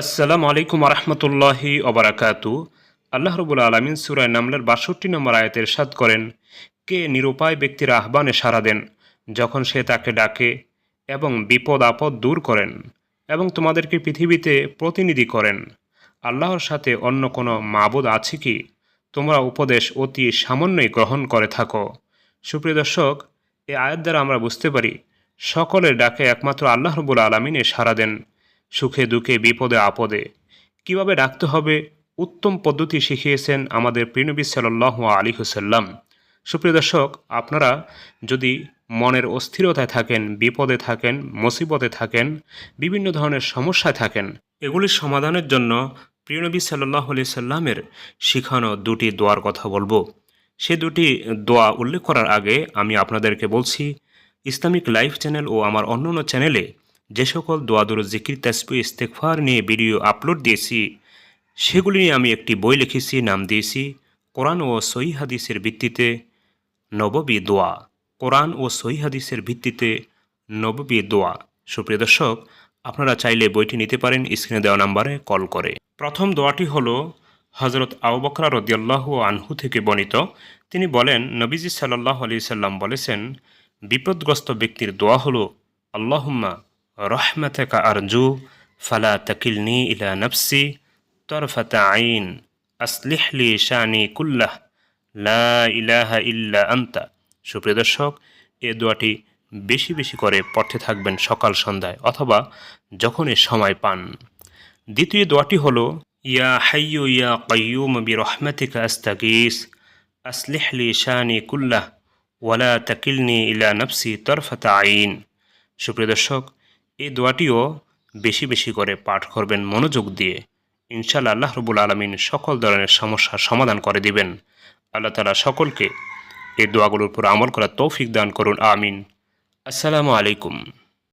আসসালামু আলাইকুম রহমতুল্লাহি অবরাকাতু আল্লাহ রবুল আলমিন সুরায় নামলের বাষট্টি নম্বর আয়াতের সাদ করেন, কে নিরুপায় ব্যক্তির আহ্বানে সাড়া দেন, যখন সে তাকে ডাকে এবং বিপদ আপদ দূর করেন এবং তোমাদেরকে পৃথিবীতে প্রতিনিধি করেন, আল্লাহর সাথে অন্য কোনো মাবুদ আছে কি? তোমরা উপদেশ অতি সামান্যই গ্রহণ করে থাকো। সুপ্রিয় দর্শক এই আয়াত দ্বারা আমরা বুঝতে পারি, সকলের ডাকে একমাত্র আল্লাহ রবুল আলমিনে সাড়া দেন। সুখে, দুঃখে, বিপদে, আপদে। কীভাবে রাখতে হবে? উত্তম পদ্ধতি শিখিয়েছেন আমাদের প্রিনবী সাল্লাহ আলী হুসাল্লাম সুপ্রিয় দর্শক, আপনারা যদি মনের অস্থিরতায় থাকেন, বিপদে থাকেন, মুসিবতে থাকেন, বিভিন্ন ধরনের সমস্যায় থাকেন, এগুলির সমাধানের জন্য প্রিয়নবী সাল্লাহ আলি সাল্লামের শিখানো দুটি দোয়ার কথা বলব। সে দুটি দোয়া উল্লেখ করার আগে আমি আপনাদেরকে বলছি, ইসলামিক লাইফ চ্যানেল ও আমার অন্যান্য চ্যানেলে যে সকল দোয়াদুর জিকির তাসবি ইস্তেকফার নিয়ে ভিডিও আপলোড দিয়েছি, সেগুলি নিয়ে আমি একটি বই লিখেছি, নাম দিয়েছি, কোরআন ও সহি হাদিসের ভিত্তিতে নববী দোয়া। কোরআন ও সহি হাদিসের ভিত্তিতে নববী দোয়া। সুপ্রিয় দর্শক, আপনারা চাইলে বইটি নিতে পারেন, স্ক্রিনে দেওয়া নাম্বারে কল করে। প্রথম দোয়াটি হল হজরত আউবকরা রদিয়াল্লাহ আনহু থেকে বর্ণিত। তিনি বলেন, নবীজি সাল্লাহ আলি সাল্লাম বলেছেন, বিপদগ্রস্ত ব্যক্তির দোয়া হল, আল্লাহুম্মা রহমাতেকা আরজু, ফালা তাকিলনি ইলা নফসি, তরফাতা আইন আসলিহলি শানি কুল্লাহ, লা ইলাহা ইল্লা আন্তা। সুপ্রিয় দর্শক, এ দোয়াটি বেশি বেশি করে পড়তে থাকবেন সকাল সন্ধ্যায় অথবা যখনই সময় পান। দ্বিতীয় দোয়াটি হল, ইয়া হাইয়ু ইয়া কাইয়ুম বি রহমাতিকা আস্তাগিস আসলিহলি শানি কুল্লাহ, ওয়ালা তাকিলনি ইলা নফসি তরফাতা আইন। সুপ্রিয় দর্শক এই দোয়াটিও বেশি বেশি করে পাঠ করবেন মনোযোগ দিয়ে। ইনশাল্লাহ আল্লাহ রবুল আলমিন সকল ধরনের সমস্যার সমাধান করে দিবেন। আল্লাহ তালা সকলকে এই দোয়াগুলোর উপর আমল করার তৌফিক দান করুন, আমিন। আসসালামু আলাইকুম।